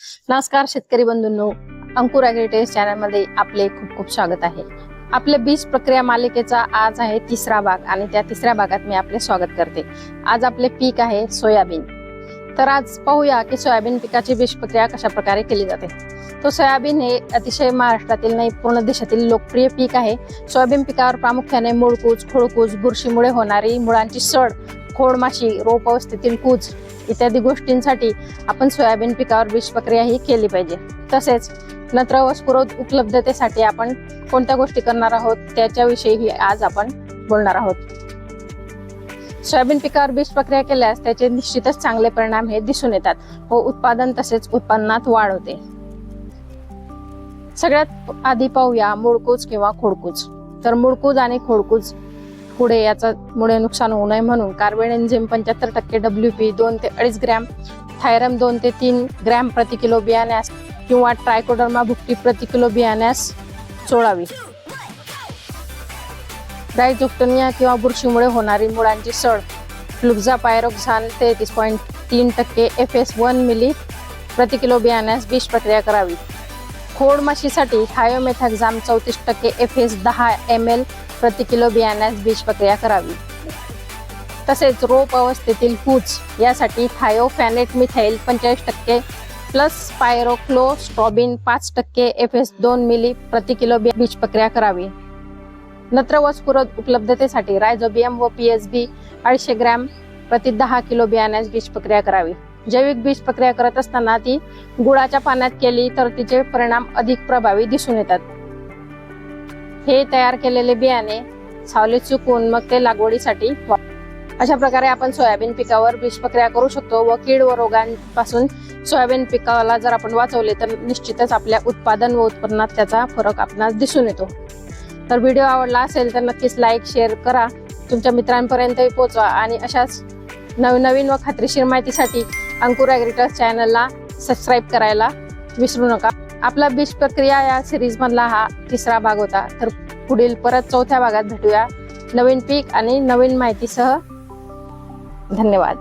नमस्कार शेतकरी बंधूंनो. अंकुर ॲग्रिटेज चॅनलमध्ये आपले खूप खूप स्वागत आहे. आपल्या बीज प्रक्रिया मालिकेचा आज आहे तिसरा भाग आणि त्या तिसऱ्या भागात मी आपले स्वागत करते. आज आपले पीक आहे सोयाबीन. तर आज पाहूया की सोयाबीन पिकाची बीज प्रक्रिया कशा प्रकारे केली जाते. तो सोयाबीन हे अतिशय महाराष्ट्रातील नाही पूर्ण देशातील लोकप्रिय पीक आहे. सोयाबीन पिकावर प्रामुख्याने मुळकूज खोडकूज बुरशीमुळे होणारी मुळांची सड खोडमाशी रोप अवस्थेतील कूज इत्यादी गोष्टींसाठी आपण सोयाबीन पिकावर बीज ही केली पाहिजे. तसेच नत्र व उपलब्धतेसाठी आपण कोणत्या गोष्टी करणार आहोत त्याच्याविषयीही आज आपण बोलणार आहोत. सोयाबीन पिकावर बीज प्रक्रिया केल्यास त्याचे निश्चितच चांगले परिणाम हे दिसून येतात व उत्पादन तसेच उत्पन्नात वाढ होते. सगळ्यात आधी पाहूया मुळकूज किंवा खोडकूज तर मुळकूज आणि खोडकूज पुढे याचा मुळे नुकसान होऊ नये म्हणून कार्बन एन्झिम पंच्याहत्तर टक्के डब्ल्यू पी दोन ते अडीच ग्रॅम थायरम दोन ते तीन ग्रॅम प्रति किलो बियाण्यास किंवा ट्रायकोडर्मा भुकटी प्रति किलो बियाण्यास चोळावी रायझोक्टोनिया किंवा बुरशीमुळे होणारी मुळांची सड फ्लुक्झा पायरोक्झान तेहतीस पॉईंट तीन टक्के एफ एस वन मिली प्रति किलो बियाण्यास विष प्रक्रिया करावी. खोड माशीसाठी थायोमेथॅक्झाम चौतीस टक्के एफ एस दहा एम एल प्रति किलो बियाण्यास बीज प्रक्रिया करावी. तसेच रोप अवस्थेतील कूच यासाठी थायोफॅनेट मिथाईल पंचेचाळीस टक्के प्लस पायरोक्लो स्ट्रॉबिन पाच टक्के एफ एस दोन मिली प्रति किलो बी- बीज प्रक्रिया करावी. नत्र व स्फुरद उपलब्धतेसाठी रायझोबियम व पी एस बी अडीचशे ग्रॅम प्रति दहा किलो बियाण्यास बीज प्रक्रिया करावी. जैविक बीज प्रक्रिया करत असताना ती गुळाच्या पाण्यात केली तर तिचे परिणाम अधिक प्रभावी दिसून येतात. हे तयार केलेले बियाणे सावलीत चुकून मग ते लागवडीसाठी अशा प्रकारे आपण सोयाबीन पिकावर बीज प्रक्रिया करू शकतो व कीड व रोगांपासून सोयाबीन पिकाला जर आपण वाचवले तर निश्चितच आपल्या उत्पादन व उत्पन्नात त्याचा फरक आपणास दिसून येतो. तर व्हिडिओ आवडला असेल तर नक्कीच लाईक शेअर करा. तुमच्या मित्रांपर्यंतही पोहोचवा आणि अशाच नवनवीन व खात्रीशीर माहितीसाठी अंकुर ॲग्रिटर्स चॅनलला सबस्क्राईब करायला विसरू नका. आपला बीज प्रक्रिया या सिरीज मधला हा तिसरा भाग होता. तर पुढील परत चौथ्या भागात भेटूया. नवीन पीक आणि नवीन माहितीसह धन्यवाद.